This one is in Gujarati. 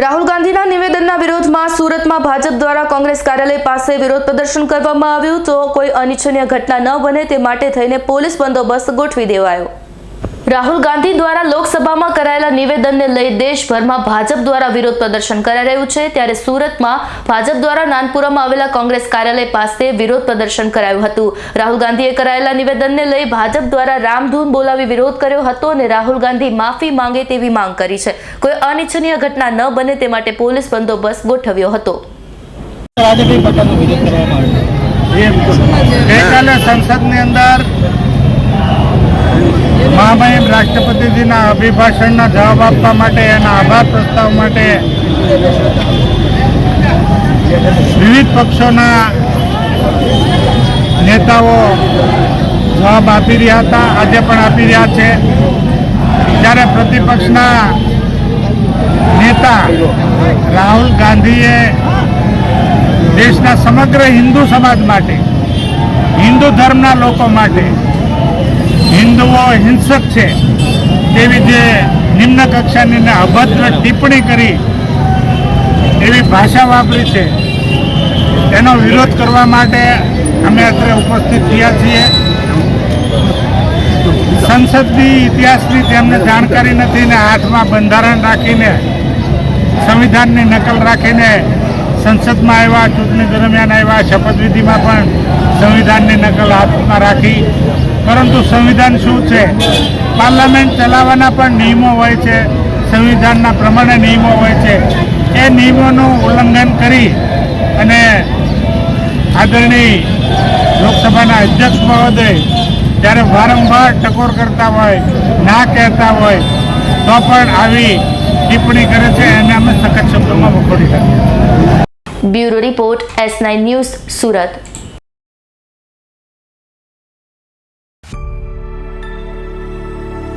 રાહુલ ગાંધીના નિવેદનના વિરોધમાં સુરતમાં ભાજપ દ્વારા કોંગ્રેસ કાર્યાલય પાસે વિરોધ પ્રદર્શન કરવામાં આવ્યું. તો કોઈ અનિચ્છનીય ઘટના ન બને તે માટે થઈને પોલીસ બંદોબસ્ત ગોઠવી દેવાયો. રાહુલ ગાંધી દ્વારા લોકસભામાં કરાયેલા નિવેદનને લઈ દેશભરમાં ભાજપ દ્વારા વિરોધ પ્રદર્શન કરાઈ રહ્યું છે. ત્યારે સુરતમાં ભાજપ દ્વારા નાનપુરામાં આવેલા કોંગ્રેસ કાર્યાલય પાસે વિરોધ પ્રદર્શન કરાયું હતું. રાહુલ ગાંધીએ કરાયેલા નિવેદનને લઈ ભાજપ દ્વારા રામધૂન બોલાવી વિરોધ કર્યો હતો અને રાહુલ ગાંધી માફી માંગે તેવી માંગ કરી છે. કોઈ અનિચ્છનીય ઘટના ન બને તે માટે પોલીસ બંદોબસ્ત ગોઠવ્યો હતો. ગઈકાલે સંસદની અંદર રાષ્ટ્રપતિજીના અભિભાષણના જવાબ આપવા માટે એના આભાર પ્રસ્તાવ માટે વિવિધ પક્ષોના નેતાઓ જવાબ આપી રહ્યા હતા, આજે પણ આપી રહ્યા છે. જ્યારે પ્રતિપક્ષના નેતા રાહુલ ગાંધીએ દેશના સમગ્ર હિન્દુ સમાજ માટે, હિન્દુ ધર્મના લોકો માટે હિન્દુઓ હિંસક છે. તેવી જે નિમ્ન કક્ષાની અભદ્ર ટિપ્પણી કરી એવી ભાષા વાપરી છે. એનો વિરોધ કરવા માટે અમે અત્રે ઉપસ્થિત થયા છીએ. સંસદની ઇતિહાસની તેમને જાણકારી નથી ને હાથમાં બંધારણ રાખીને, સંવિધાનની નકલ રાખીને સંસદમાં આવ્યા, ચૂંટણી દરમિયાન આવ્યા, શપથવિધિમાં પણ સંવિધાનની નકલ હાથમાં રાખી પરંતુ સંવિધાન શું છે? પાર્લામેન્ટ ચલાવવાના પણ નિયમો હોય છે. સંવિધાનના પ્રમાણે નિયમો હોય છે. એ નિયમોનું ઉલ્લંઘન કરી અને આદરણીય લોકસભાના અધ્યક્ષ મહોદય જ્યારે વારંવાર ટકોર કરતા હોય, ના કહેતા હોય, તો પણ આવી ટિપ્પણી કરે છે એને અમે સખત શબ્દોમાં વખોડી શકીએ bureau report S nine news Surat.